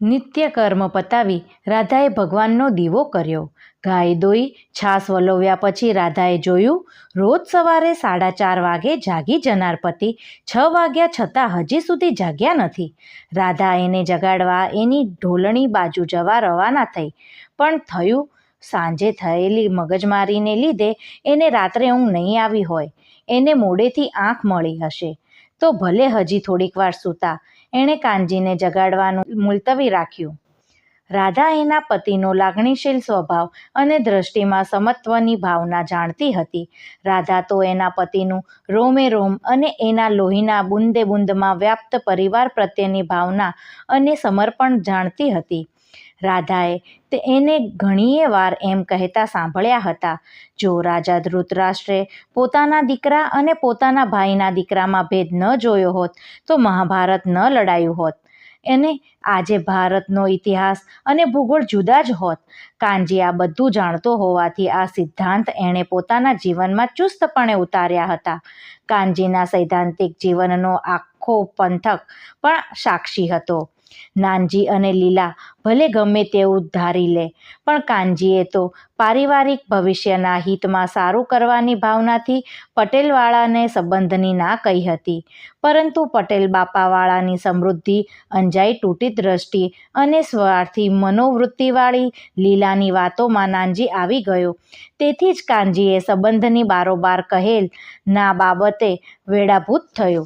નિત્યકર્મ પતાવી રાધાએ ભગવાનનો દીવો કર્યો. ગાય દોઈ છાસ વલોવ્યા પછી રાધાએ જોયું, રોજ સવારે સાડા ચાર વાગે જાગી જનાર પતિ, છ વાગ્યા છતાં હજી સુધી જાગ્યા નથી. રાધા એને જગાડવા એની ઢોલણી બાજુ જવા રવાના થઈ. પણ થયું, સાંજે થયેલી મગજમારીને લીધે એને રાત્રે ઊંઘ નહીં આવી હોય. એને મોડેથી આંખ મળી હશે. તો ભલે હજી થોડીક વાર સૂતા એણે કાનજીને જગાડવાનું મુલતવી રાખ્યું. રાધા એના પતિનો લાગણીશીલ સ્વભાવ અને દ્રષ્ટિમાં સમત્વની ભાવના જાણતી હતી. રાધા તો એના પતિનું રોમે રોમ અને એના લોહીના બુંદે બુંદમાં વ્યાપ્ત પરિવાર પ્રત્યેની ભાવના અને સમર્પણ જાણતી હતી. રાધાએ તે એને ઘણીએ વાર એમ કહેતા સાંભળ્યા હતા. જો રાજા ધૃતરાષ્ટ્રે પોતાના દીકરા અને પોતાના ભાઈના દીકરામાં ભેદ ન જોયો હોત, તો મહાભારત ન લડાયું હોત. એને આજે ભારતનો ઇતિહાસ અને ભૂગોળ જુદા જ હોત. કાનજી આ બધું જાણતો હોવાથી આ સિદ્ધાંત એણે પોતાના જીવનમાં ચુસ્તપણે ઉતાર્યા હતા. કાનજીના સૈદ્ધાંતિક જીવનનો આખો પંથક પણ સાક્ષી હતો. નાનજી અને લીલા ભલે ગમે તેવું ધારી લે, પણ કાનજીએ તો પારિવારિક ભવિષ્યના હિતમાં સારું કરવાની ભાવનાથી પટેલવાળાને સંબંધની ના કહી હતી. પરંતુ પટેલ બાપાવાળાની સમૃદ્ધિ, અંજાઈ તૂટી દ્રષ્ટિ અને સ્વાર્થી મનોવૃત્તિવાળી લીલાની વાતોમાં નાનજી આવી ગયો. તેથી જ કાનજીએ સંબંધની બારોબાર કહેલ ના બાબતે વેડાભૂત થયો.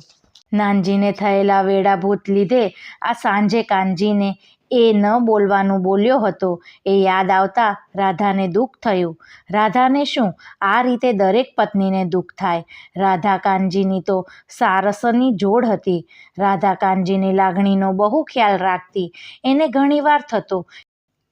નાનજીને થયેલા વેળાભૂત લીધે આ સાંજે કાનજીને એ ન બોલવાનું બોલ્યો હતો. એ યાદ આવતા રાધાને દુઃખ થયું. રાધાને શું? આ રીતે દરેક પત્નીને દુઃખ થાય. રાધા કાનજીની તો સારસની જોડ હતી. રાધા કાનજીની લાગણીનો બહુ ખ્યાલ રાખતી. એને ઘણીવાર થતો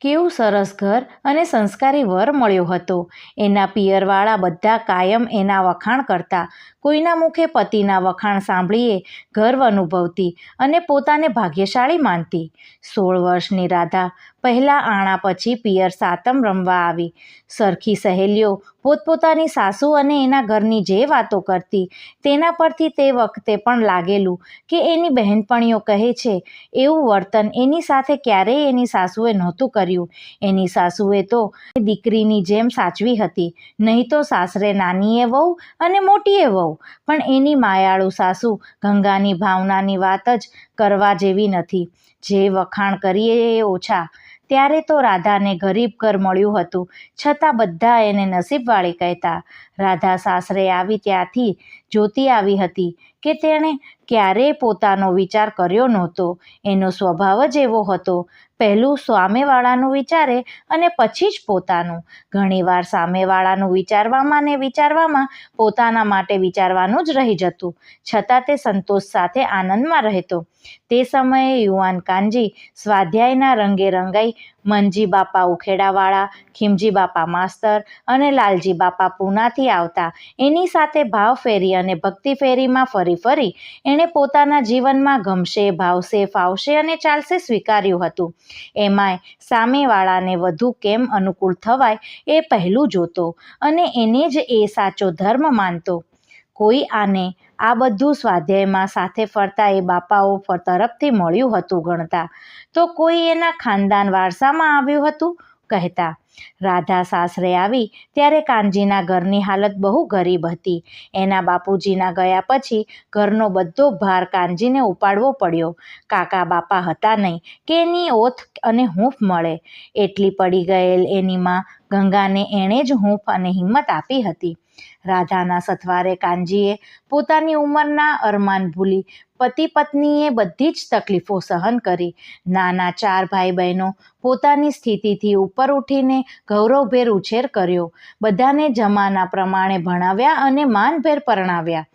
કેવું સરસ ઘર અને સંસ્કારી વર મળ્યો હતો. એના પિયરવાળા બધા કાયમ એના વખાણ કરતા. કોઈના મુખે પતિના વખાણ સાંભળીએ ગર્વ અનુભવતી અને પોતાને ભાગ્યશાળી માનતી. સોળ વર્ષની રાધા પહેલાં આણા પછી પિયર સાતમ રમવા આવી. સરખી સહેલીઓ, પોતપોતાની સાસુ અને એના ઘરની જે વાતો કરતી, તેના પરથી તે વખતે પણ લાગેલું કે એની બહેનપણીઓ કહે છે, એવું વર્તન એની સાથે ક્યારેય એની સાસુએ નહોતું કર્યું. એની સાસુએ તો દીકરીની જેમ સાચવી હતી. નહીં તો સાસરે નાનીએ વહુ અને મોટીએ વહુ. પણ એની માયાળુ સાસુ ગંગાની ભાવનાની વાત જ કરવા જેવી નથી. જે વખાણ કરીએ એ ઓછા. ત્યારે તો રાધાને ગરીબ ઘર મળ્યું હતું. છતાં બધા એને નસીબવાળી કહેતા. રાધા સાસરે આવી ત્યાંથી જોતી આવી હતી કે તેણે ક્યારેય પોતાનો વિચાર કર્યો નહોતો. એનો સ્વભાવ જ એવો હતો. પહેલું સામેવાળાનું વિચારે અને પછી જ પોતાનું. ઘણીવાર સામેવાળાનું વિચારવામાં ને વિચારવામાં પોતાના માટે વિચારવાનું જ રહી જતું. છતાં તે સંતોષ સાથે આનંદમાં રહેતો. તે સમયે યુવાન કાનજી સ્વાધ્યાયના રંગે રંગાઈ મનજી બાપા ઉખેડાવાળા, ખીમજી બાપા માસ્તર અને લાલજી બાપા પૂનાથી આવતા. એની સાથે ભાવ ફેરી અને ભક્તિ ફેરીમાં ફરી ફરી એણે પોતાના જીવનમાં ગમશે, ભાવશે, ફાવશે અને ચાલશે સ્વીકાર્યું હતું. એમાંય સામેવાળાને વધુ કેમ અનુકૂળ થવાય એ પહેલું જોતો અને એને જ એ સાચો ધર્મ માનતો. કોઈ આને આ બધું સ્વાધ્યાયમાં સાથે ફરતા એ બાપાઓ તરફથી મળ્યું હતું ગણતા. તો કોઈ એના ખાનદાન વારસામાં આવ્યું હતું? કહેતા રાધા સાસરે આવી ત્યારે કાનજીના ઘરની હાલત બહુ ગરીબ હતી. એના બાપુજીના ગયા પછી ઘરનો બધો ભાર કાનજીને ઉપાડવો પડ્યો. કાકા બાપા હતા નહીં કે એની ઓથ અને હૂંફ મળે. એટલી પડી ગયેલ એની માં ગંગાને એણે જ હૂંફ અને હિંમત આપી હતી. રાધાના સથવારે કાનજીએ પોતાની ઉંમરના અરમાન ભૂલી પતિ પત્નીએ બધી જ તકલીફો સહન કરી. નાના ચાર ભાઈ બહેનો પોતાની સ્થિતિથી ઉપર ઉઠીને ગૌરવભેર ઉછેર કર્યો. બધાને જમાના પ્રમાણે ભણાવ્યા અને માનભેર પરણાવ્યા.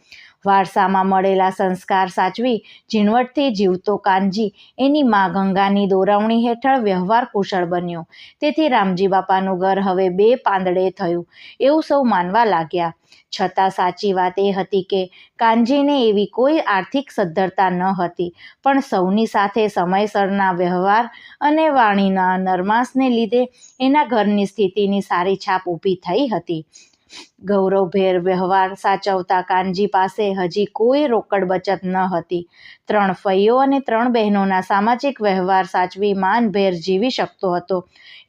વારસામાં મળેલા સંસ્કાર સાચવી, ઝીણવટથી જીવતો કાનજી, એની મા ગંગાની દોરવણી હેઠળ વ્યવહાર કુશળ બન્યો. તેથી રામજી બાપાનું ઘર હવે બે પાંદડે થયું, એવું સૌ માનવા લાગ્યા. છતાં સાચી વાત એ હતી કે, કાનજીને એવી કોઈ આર્થિક સદ્ધરતા ન હતી, પણ સૌની સાથે સમયસરના વ્યવહાર અને વાણીના નરમાસને લીધે એના ઘરની સ્થિતિની સારી છાપ ઊભી થઈ હતી. ગૌરવભેર વ્યવહાર સાચવતા કાનજી પાસે હજી કોઈ રોકડ બચત ન હતી. ત્રણ ફૈયો અને ત્રણ બહેનોના સામાજિક વ્યવહાર સાચવી માનભેર જીવી શકતો હતો.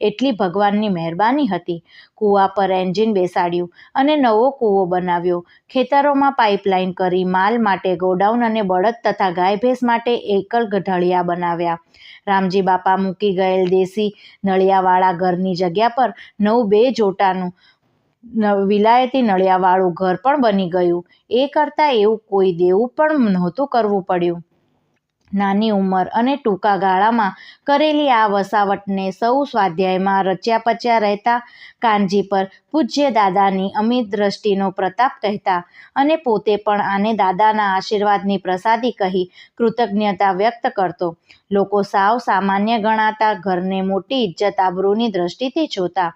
એટલી ભગવાનની મહેરબાની હતી. કૂવા પર એન્જિન બેસાડ્યું અને નવો કૂવો બનાવ્યો. ખેતરોમાં પાઇપલાઇન કરી માલ માટે ગોડાઉન અને બળદ તથા ગાય ભેંસ માટે એકલ ગઢળિયા બનાવ્યા. રામજી બાપા મૂકી ગયેલ દેશી નળિયાવાળા ઘરની જગ્યા પર નવું બે જોટાનું વિલાયતી નળિયાવાળું ઘર પણ બની ગયું. એ કરતાં એવું કોઈ દેવું પણ નહોતું કરવું પડ્યું. નાની ઉંમર અને ટૂંકા ગાળામાં કરેલી આ વસાવટને સૌ સ્વાધ્યાયમાં રચ્યા પચ્યા રહેતા કાનજી પર પૂજ્ય દાદાની અમિત દ્રષ્ટિનો પ્રતાપ કહેતા અને પોતે પણ આને દાદાના આશીર્વાદની પ્રસાદી કહી કૃતજ્ઞતા વ્યક્ત કરતો. લોકો સાવ સામાન્ય ગણાતા ઘરને મોટી ઇજ્જત આબરૂની દ્રષ્ટિથી જોતા.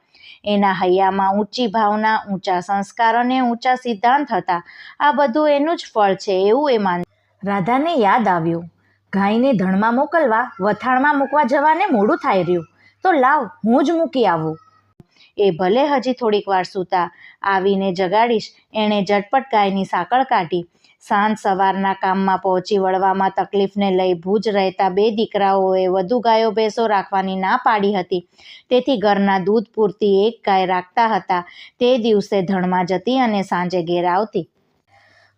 એના હૈયામાં ઊંચી ભાવના, ઊંચા સંસ્કાર અને ઊંચા સિદ્ધાંત હતા. આ બધું એનું જ ફળ છે એવું એ માન રાધાને યાદ આવ્યું. ગાયને ધણમાં મોકલવા, વથાણમાં મૂકવા જવાને મોડું થાય રહ્યું. તો લાવ, હું જ મૂકી આવું. એ ભલે હજી થોડીક વાર સૂતા, આવીને જગાડીશ, એણે ઝટપટ ગાયની સાંકળ કાઢી. સાંજ સવારના કામમાં પહોંચી વળવામાં તકલીફને લઈ ભૂજ રહેતા બે દીકરાઓએ વધુ ગાયો ભેંસો રાખવાની ના પાડી હતી. તેથી ઘરના દૂધ પૂરતી એક ગાય રાખતા હતા. તે દિવસે ધણમાં જતી અને સાંજે ઘેર આવતી.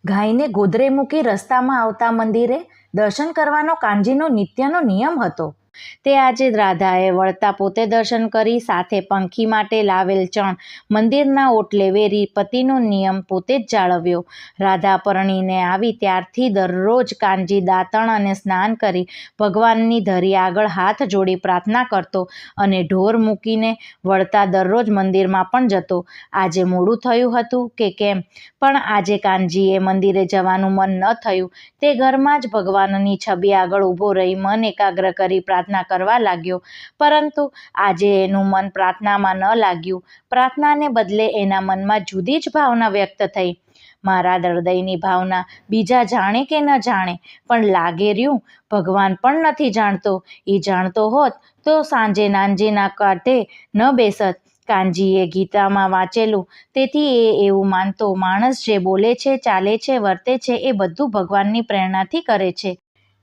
ગાયને ગોદરે મૂકી રસ્તામાં આવતા મંદિરે દર્શન કરવાનો કાનજીનો નિત્યનો નિયમ હતો. તે આજે રાધાએ વળતા પોતે દર્શન કરી સાથે પંખી માટે લાવેલ ચણ મંદિરના ઓટલે વેરી પતિનો નિયમ પોતે જ જાળવ્યો. રાધા પરણીને આવી ત્યારથી દરરોજ કાનજી દાંતણ અને સ્નાન કરી ભગવાનની ધરી આગળ હાથ જોડી પ્રાર્થના કરતો અને ઢોર મૂકીને વળતા દરરોજ મંદિરમાં પણ જતો. આજે મોડું થયું હતું કે કેમ? પણ આજે કાનજીએ મંદિરે જવાનું મન ન થયું. તે ઘરમાં જ ભગવાનની છબી આગળ ઊભો રહી મન એકાગ્ર કરી પ્રાર્થના કરવા લાગ્યો. પરંતુ આજે એનું મન પ્રાર્થનામાં ન લાગ્યું. પ્રાર્થનાને બદલે એના મનમાં જુદી જ ભાવના વ્યક્ત થઈ. મારા હૃદયની ભાવના બીજા જાણે કે ન જાણે, પણ લાગે રહ્યું. ભગવાન પણ નથી જાણતો. એ જાણતો હોત તો સાંજે નાનજીના કાંઠે ન બેસત. કાનજીએ ગીતામાં વાંચેલું, તેથી એ એવું માનતો માણસ જે બોલે છે, ચાલે છે, વર્તે છે, એ બધું ભગવાનની પ્રેરણાથી કરે છે.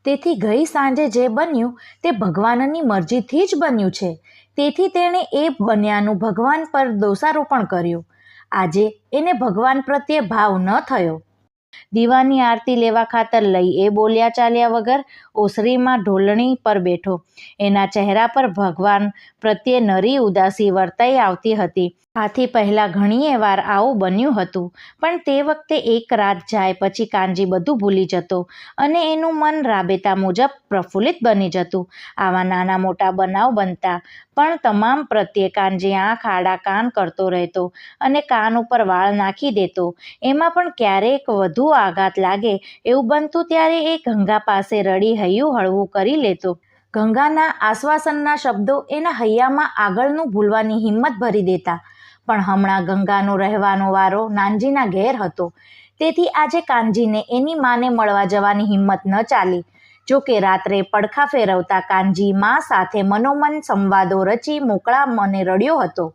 તેથી ગઈ સાંજે જે બન્યું તે ભગવાનની મરજીથી જ બન્યું છે. તેથી તેણે એ બન્યાનું ભગવાન પર દોષારોપણ કર્યું. આજે એને ભગવાન પ્રત્યે ભાવ ન થયો. દીવાની આરતી લેવા ખાતર લઈ એ બોલ્યા ચાલ્યા વગર ઓસરીમાં ઢોલણી પર બેઠો. એના ચહેરા પર ભગવાન પ્રત્યે નરી ઉદાસી વર્તાઈ આવતી હતી. આથી પહેલાં ઘણીએ વાર આવું બન્યું હતું, પણ તે વખતે એક રાત જાય પછી કાનજી બધું ભૂલી જતો અને એનું મન રાબેતા મુજબ પ્રફુલ્લિત બની જતું. આવા નાના મોટા બનાવ બનતા પણ તમામ પ્રત્યે કાનજી આંખ, આડા કાન કરતો રહેતો અને કાન ઉપર વાળ નાખી દેતો, એમાં પણ ક્યારેક વધુ આઘાત લાગે એવું બનતું ત્યારે એ ગંગા પાસે રડી હૈયું હળવું કરી લેતો. ગંગાના આશ્વાસનના શબ્દો એના હૈયામાં આગળનું ભૂલવાની હિંમત ભરી દેતા. પણ હમણાં ગંગાનો રહેવાનો વારો નાનજીના ઘેર હતો. તેથી આજે કાનજીને એની માને મળવા જવાની હિંમત ન ચાલી. જો કે રાત્રે પડખા ફેરવતા કાનજી મા સાથે મનોમન સંવાદો રચી મોકળા મને રડ્યો હતો.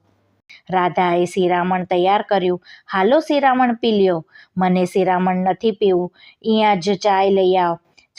રાધાએ શિરામણ તૈયાર કર્યું. હાલો શિરામણ, પી લ્યો. મને શિરામણ નથી પીવું. અહીંયા જ ચાય લઈ આવ.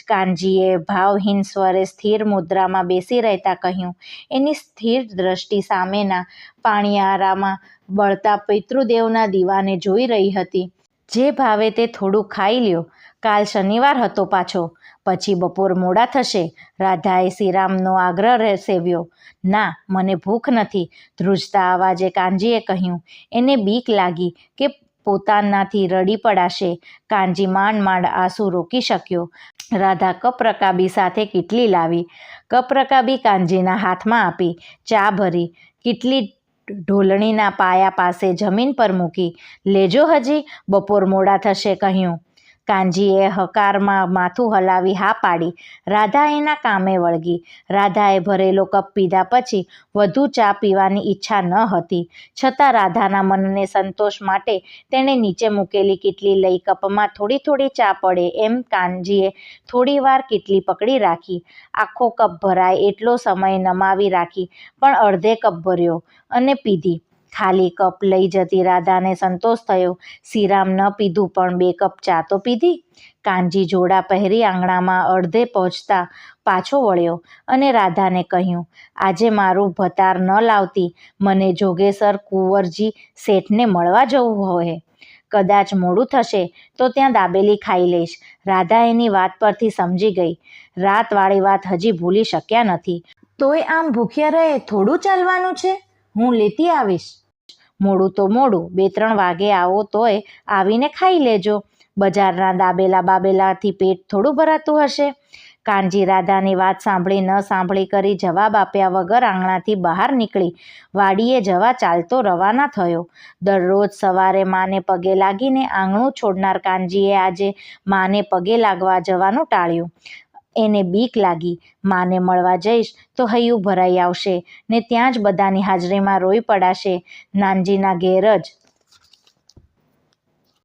કાનજીએ ભાવહીન સ્વરે સ્થિર મુદ્રામાં બેસી રહેતા કહ્યું. એની સ્થિર દ્રષ્ટિ સામેના પાણીયારામાં બળતા પિતૃદેવના દીવાને જોઈ રહી હતી. જે ભાવે તે થોડું ખાઈ લ્યો. કાલ શનિવાર હતો પાછો. પછી બપોર મોડા થશે. રાધાએ શ્રીરામનો આગ્રહ રહે- સેવ્યો. ના, મને ભૂખ નથી. ધ્રુજતા અવાજે કાનજીએ કહ્યું. એને બીક લાગી કે પોતાનાથી રડી પડાશે. કાનજી માંડ માંડ આંસુ રોકી શક્યો. રાધા કપરકાબી સાથે કીટલી લાવી. કપરકાબી કાનજીના હાથમાં આપી. ચા ભરી. કીટલી ઢોલણીના પાયા પાસે જમીન પર મૂકી લેજો હજી બપોર મોડા થશે કહ્યું. કાનજીએ હકારમાં માથું હલાવી હા પાડી. રાધા એના કામે વળગી. રાધાએ ભરેલો કપ પીધા પછી વધુ ચા પીવાની ઈચ્છા ન હતી. છતાં રાધાના મનને સંતોષ માટે તેણે નીચે મૂકેલી કીટલી લઈ કપમાં થોડી થોડી ચા પડે એમ કાનજીએ થોડીવાર કીટલી પકડી રાખી. આખો કપ ભરાય એટલો સમય નમાવી રાખી, પણ અડધે કપ ભર્યો અને પીધી. ખાલી કપ લઈ જતી રાધાને સંતોષ થયો. શ્રીરામ ન પીધું પણ બે કપ ચા તો પીધી? કાનજી જોડા પહેરી આંગણામાં અડધે પહોંચતા પાછો વળ્યો અને રાધાને કહ્યું, આજે મારું ભતાર ન લાવતી. મને જોગેસર કુંવરજી શેઠને મળવા જવું હોય. કદાચ મોડું થશે તો ત્યાં દાબેલી ખાઈ લઈશ. રાધા એની વાત પરથી સમજી ગઈ. રાતવાળી વાત હજી ભૂલી શક્યા નથી. તોય આમ ભૂખ્યા રહે થોડું ચાલવાનું છે? હું લેતી આવીશ. મોડું તો મોડું, બે ત્રણ વાગે આવો તોય આવીને ખાઈ લેજો. બજારના દાબેલા બાબેલાથી પેટ થોડું ભરાતું હશે. કાનજી રાધાની વાત સાંભળી ન સાંભળી કરી જવાબ આપ્યા વગર આંગણાથી બહાર નીકળી. વાડીએ જવા ચાલતો રવાના થયો. દરરોજ સવારે માને પગે લાગીને આંગણું છોડનાર કાનજીએ આજે માને પગે લાગવા જવાનું ટાળ્યું. એને બીક લાગી. માને મળવા જઈશ તો હૈયું ભરાઈ આવશે ને ત્યાં જ બધાની હાજરીમાં રોઈ પડાશે. નાનજીના ઘેર જ